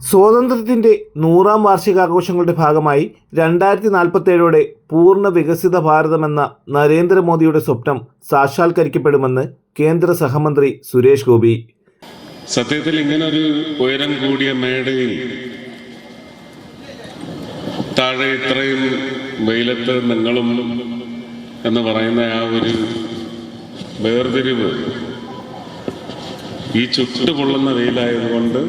സ്വാതന്ത്ര്യത്തിന്റെ നൂറാം വാർഷികാഘോഷങ്ങളുടെ ഭാഗമായി രണ്ടായിരത്തി നാൽപ്പത്തേഴോടെ പൂർണ വികസിത ഭാരതമെന്ന നരേന്ദ്രമോദിയുടെ സ്വപ്നം സാക്ഷാത്കരിക്കപ്പെടുമെന്ന് കേന്ദ്ര സഹമന്ത്രി സുരേഷ് ഗോപി. സത്യത്തിൽ ഇങ്ങനെ ഒരു ഉയരം കൂടിയ മേടയിൽ താഴെ ഇത്രയും വെയിലത്ത് നിങ്ങളും എന്ന് പറയുന്ന ആ ഒരു വേർതിരിവ് ഈ ചുട്ടുപൊള്ളുന്ന വെയിലായതുകൊണ്ട്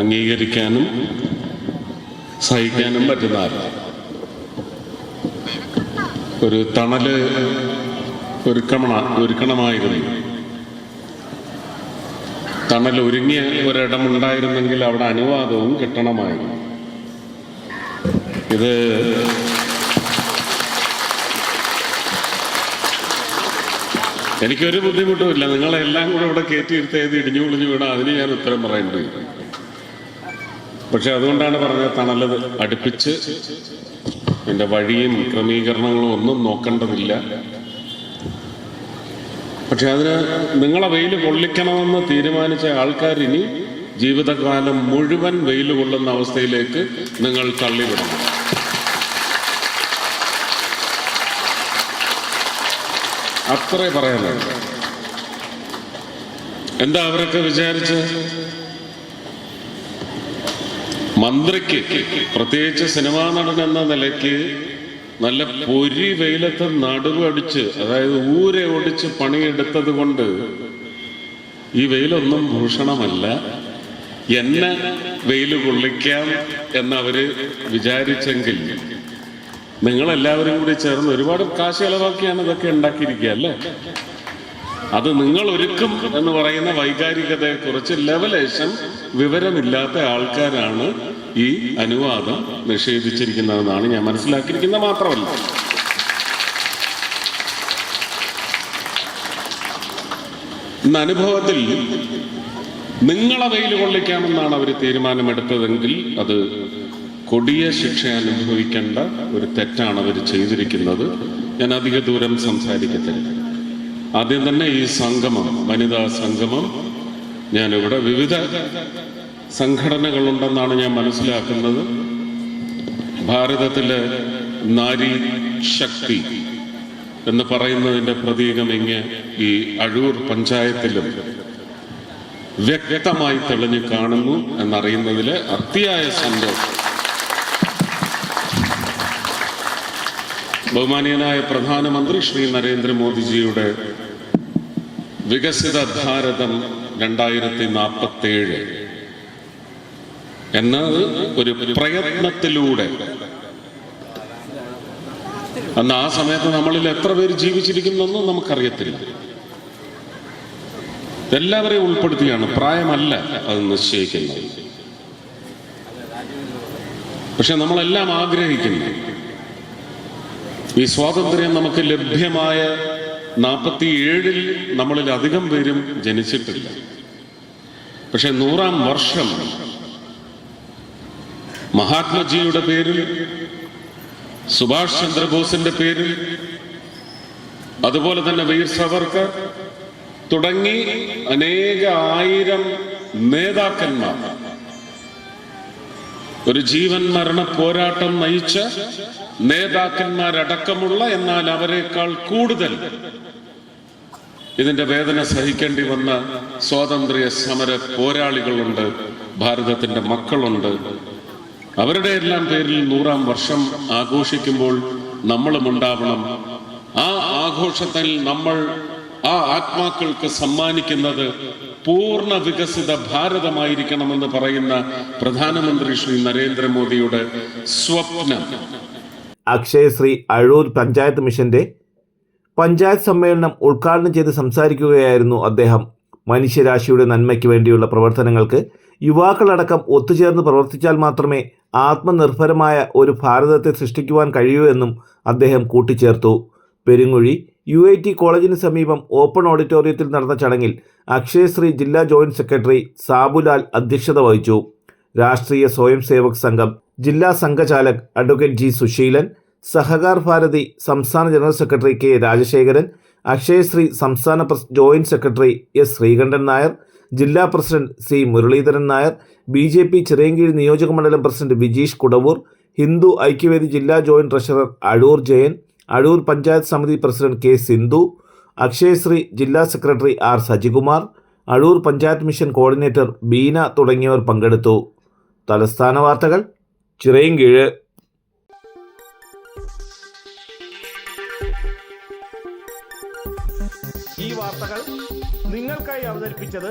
അംഗീകരിക്കാനും സഹിക്കാനും പറ്റുന്നതല്ല ഒരു തണൽ ഒരുക്കണ ഒരുക്കണമായിരുന്നു തണൽ ഒരുങ്ങിയ ഒരിടമുണ്ടായിരുന്നെങ്കിൽ അവിടെ അനുവാദവും കിട്ടണമായിരുന്നു. ഇത് എനിക്കൊരു ബുദ്ധിമുട്ടുമില്ല. നിങ്ങളെല്ലാം കൂടെ ഇവിടെ കയറ്റിയിരുത്തേത് ഇടിഞ്ഞു പൊളിഞ്ഞു വീണ അതിന് ഞാൻ ഉത്തരം പറയേണ്ടി വരും. പക്ഷെ അതുകൊണ്ടാണ് പറഞ്ഞത് തണലത് അടുപ്പിച്ച് എന്റെ വഴിയും ക്രമീകരണങ്ങളും ഒന്നും നോക്കേണ്ടതില്ല. പക്ഷെ അതിന് നിങ്ങളെ വെയിൽ കൊള്ളിക്കണമെന്ന് തീരുമാനിച്ച ആൾക്കാർ ഇനി ജീവിതകാലം മുഴുവൻ വെയിൽ കൊള്ളുന്ന അവസ്ഥയിലേക്ക് നിങ്ങൾ തള്ളിവിടണം. അത്രേ പറയാനുള്ളൂ. എന്താ അവരൊക്കെ വിചാരിച്ച് മന്ത്രിക്ക് പ്രത്യേകിച്ച് സിനിമാ നടൻ എന്ന നിലയ്ക്ക് നല്ല പൊരി വെയിലത്ത് നടുവ് അടിച്ച് അതായത് ഊരെ ഒടിച്ച് പണിയെടുത്തത് കൊണ്ട് ഈ വെയിലൊന്നും ഭൂഷണമല്ല. എന്നെ വെയിൽ കൊള്ളിക്കാം എന്നവര് വിചാരിച്ചെങ്കിൽ നിങ്ങളെല്ലാവരും കൂടി ചേർന്ന് ഒരുപാട് കാശ് ചെലവാക്കിയാണ് ഇതൊക്കെ ഉണ്ടാക്കിയിരിക്കുക അല്ലേ? അത് നിങ്ങൾ ഒരുക്കും എന്ന് പറയുന്ന വൈകാരികതയെ കുറിച്ച് ലെവലേഷൻ വിവരമില്ലാത്ത ആൾക്കാരാണ് ഈ അനുവാദം നിഷേധിച്ചിരിക്കുന്നതെന്നാണ് ഞാൻ മനസ്സിലാക്കിയിരിക്കുന്നത്. മാത്രമല്ല ഇന്ന് അനുഭവത്തിൽ നിങ്ങളെ വെയിൽ കൊള്ളിക്കാമെന്നാണ് അവർ തീരുമാനമെടുത്തതെങ്കിൽ അത് കൊടിയ ശിക്ഷ അനുഭവിക്കേണ്ട ഒരു തെറ്റാണ് അവർ ചെയ്തിരിക്കുന്നത്. ഞാൻ അധിക ദൂരം സംസാരിക്കത്തില്ല. ആദ്യം തന്നെ ഈ സംഗമം വനിതാ സംഗമം ഞാനിവിടെ വിവിധ സംഘടനകളുണ്ടെന്നാണ് ഞാൻ മനസ്സിലാക്കുന്നത്. ഭാരതത്തിലെ നാരി ശക്തി എന്ന് പറയുന്നതിന്റെ പ്രതീകം ഇങ്ങ് ഈ അഴൂർ പഞ്ചായത്തിലും വ്യക്തമായി തെളിഞ്ഞു കാണുന്നു എന്നറിയുന്നതിൽ അതിയായ സന്തോഷം. ബഹുമാനീയനായ പ്രധാനമന്ത്രി ശ്രീ നരേന്ദ്രമോദിജിയുടെ വികസിത ഭാരതം രണ്ടായിരത്തി നാൽപ്പത്തേഴ് എന്നത് ഒരു പ്രയത്നത്തിലൂടെ. അന്ന് ആ സമയത്ത് നമ്മളിൽ എത്ര പേര് ജീവിച്ചിരിക്കുന്നൊന്നും നമുക്കറിയത്തില്ല. എല്ലാവരെയും ഉൾപ്പെടുത്തിയാണ് പ്രായമല്ല അത് നിശ്ചയിക്കുന്നത്. പക്ഷെ നമ്മളെല്ലാം ആഗ്രഹിക്കുന്നു. ഈ സ്വാതന്ത്ര്യം നമുക്ക് ലഭ്യമായ നാൽപ്പത്തിയേഴിൽ നമ്മളിൽ അധികം പേരും ജനിച്ചിട്ടില്ല. പക്ഷെ നൂറാം വർഷം മഹാത്മജിയുടെ പേരിൽ സുഭാഷ് ചന്ദ്രബോസിന്റെ പേരിൽ അതുപോലെ തന്നെ വീർ സവർക്കർ തുടങ്ങി അനേക ആയിരം നേതാക്കന്മാർ. ഒരു ജീവൻ മരണ പോരാട്ടം നയിച്ച നേതാക്കന്മാരടക്കമുള്ള എന്നാൽ അവരെക്കാൾ കൂടുതൽ ഇതിന്റെ വേദന സഹിക്കേണ്ടി വന്ന സ്വാതന്ത്ര്യ സമര പോരാളികളുണ്ട് ഭാരതത്തിന്റെ മക്കളുണ്ട് അവരുടെ എല്ലാം പേരിൽ നൂറാം വർഷം ആഘോഷിക്കുമ്പോൾ നമ്മളും ഉണ്ടാവണം. ആ ആഘോഷത്തിൽ നമ്മൾ ആ ആത്മാക്കൾക്ക് സമ്മാനിക്കുന്നത് പൂർണ വികസിത ഭാരതമായിരിക്കണമെന്ന് പറയുന്ന പ്രധാനമന്ത്രി ശ്രീ നരേന്ദ്രമോദിയുടെ സ്വപ്നം. അക്ഷയശ്രീ അഴൂർ പഞ്ചായത്ത് മിഷന്റെ പഞ്ചായത്ത് സമ്മേളനം ഉദ്ഘാടനം ചെയ്ത് സംസാരിക്കുകയായിരുന്നു അദ്ദേഹം. മനുഷ്യരാശിയുടെ നന്മയ്ക്ക് വേണ്ടിയുള്ള പ്രവർത്തനങ്ങൾക്ക് യുവാക്കളടക്കം ഒത്തുചേർന്ന് പ്രവർത്തിച്ചാൽ മാത്രമേ ആത്മനിർഭരമായ ഒരു ഭാരതത്തെ സൃഷ്ടിക്കുവാൻ കഴിയൂ എന്നും അദ്ദേഹം കൂട്ടിച്ചേർത്തു. പെരുങ്ങുഴി യു ഐ ടി കോളേജിന് സമീപം ഓപ്പൺ ഓഡിറ്റോറിയത്തിൽ നടന്ന ചടങ്ങിൽ അക്ഷയശ്രീ ജില്ലാ ജോയിന്റ് സെക്രട്ടറി സാബുലാൽ അധ്യക്ഷത വഹിച്ചു. രാഷ്ട്രീയ സ്വയം സേവക് സംഘം ജില്ലാ സംഘചാലക് അഡ്വക്കേറ്റ് ജി സുശീലൻ സഹകാർ ഭാരതി സംസ്ഥാന general secretary K Rajasekharan Akshayasree സംസ്ഥാന press joint secretary S Sreekantan Nair ജില്ലാ president C Muraleedharan Nair B J P Chirayinkeezhu നിയോജക മണ്ഡലം പ്രസിഡന്റ് വിജീഷ് കുടവൂർ ഹിന്ദു ഐക്യവേദി ജില്ലാ ജോയിന്റ് ട്രഷറർ അടൂർ ജയൻ അടൂർ പഞ്ചായത്ത് സമിതി പ്രസിഡന്റ് കെ സിന്ധു അക്ഷയശ്രീ ജില്ലാ secretary R Sajikumar Adoor panchayat mission coordinator Beena തുടങ്ങിയവർ പങ്കെടുത്തു. തലസ്ഥാന വാർത്തകൾ ചിറയൻകീഴ്. ഈ വാർത്തകൾ നിങ്ങൾക്കായി അവതരിപ്പിച്ചത്